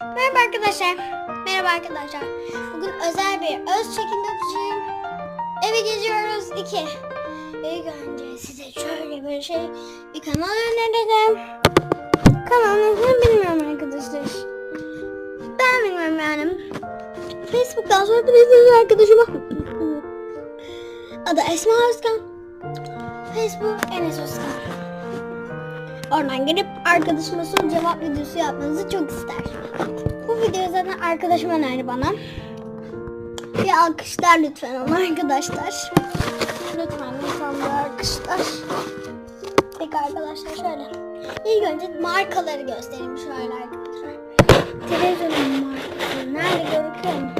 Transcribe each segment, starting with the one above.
Merhaba arkadaşlar. Merhaba arkadaşlar. Bugün özel bir öz çekim yapacağım. Eve geziyoruz 2. İlk önce size şöyle bir şey bir kanal önereceğim. Kanalın adını bilmiyorum arkadaşlar. Ben bilmiyorum yani. Facebook'tan sorabilirsiniz arkadaşıma. Adı Esma Özkan. Facebook Enes Özkan. Oradan girip arkadaşıma soru cevap videosu yapmanızı çok ister. Bu videoyu zaten arkadaşım önerdi bana. Bir alkışlar lütfen ona arkadaşlar. Lütfen lütfen bir alkışlar. Peki arkadaşlar şöyle. İlk önce markaları göstereyim şöyle arkadaşlar. Televizyonun markası nerede görüküyor mu?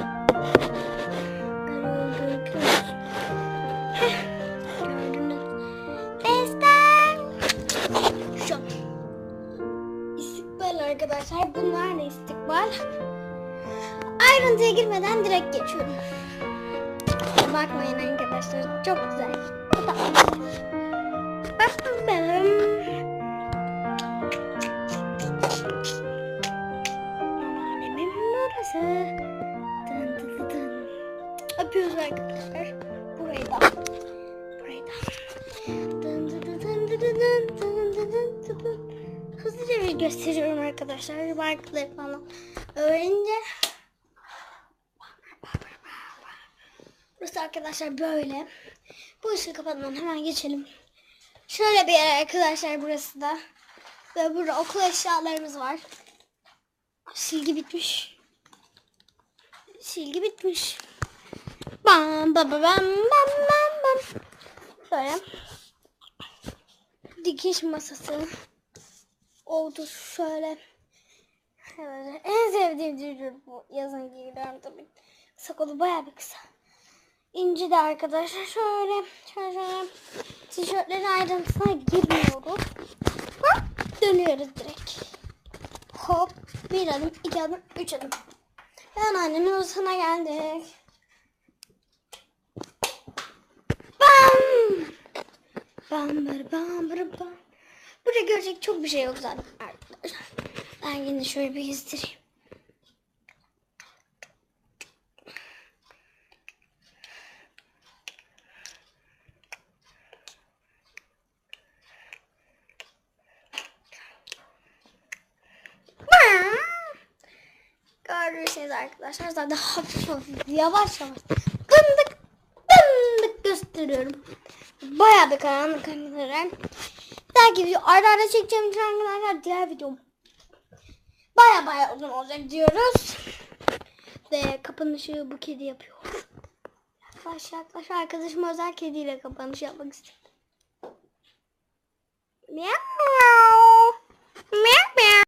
Arkadaşlar. Bunlar da istikbal. Ayrıntıya girmeden direkt geçiyorum. Bakmayın arkadaşlar. Çok güzel. Bakalım. Alemin burası. Dın. Öpüyoruz arkadaşlar. Gösteriyorum arkadaşlar. Markaları falan öğrenince. Burası arkadaşlar böyle. Bu ışığı kapatmadan hemen geçelim. Şöyle bir yer arkadaşlar burası da. Ve burada okul eşyalarımız var. Silgi bitmiş. Silgi bitmiş. Bam bam bam bam bam bam. Şöyle. Dikiş masası. Oldu şöyle. Evet, en sevdiğim cücür bu. Yazın giyiyorum tabii. Kısa kolu bayağı bir kısa. İnci de arkadaşlar şöyle şöyle şöyle tişörtlerin ayrıntısına girmiyoruz. Hop dönüyoruz direkt. Hop bir adım iki adım üç adım. Ben annemin odasına geldik. Bam! Bam bam bır bam. Burada görecek çok bir şey yok zaten arkadaşlar. Ben yine şöyle bir gezdireyim. Görürsünüz arkadaşlar zaten hafif hafif yavaş yavaş dındık dındık gösteriyorum. Bayağı bir karanlık arkadaşlar. Belki video arda arda çekeceğim için arkadaşlar diğer videom baya baya uzun olacak diyoruz. Ve kapanışı bu kedi yapıyor. Yaklaş yaklaş arkadaşım özel kediyle kapanış yapmak istedim. Meow. Meow meow.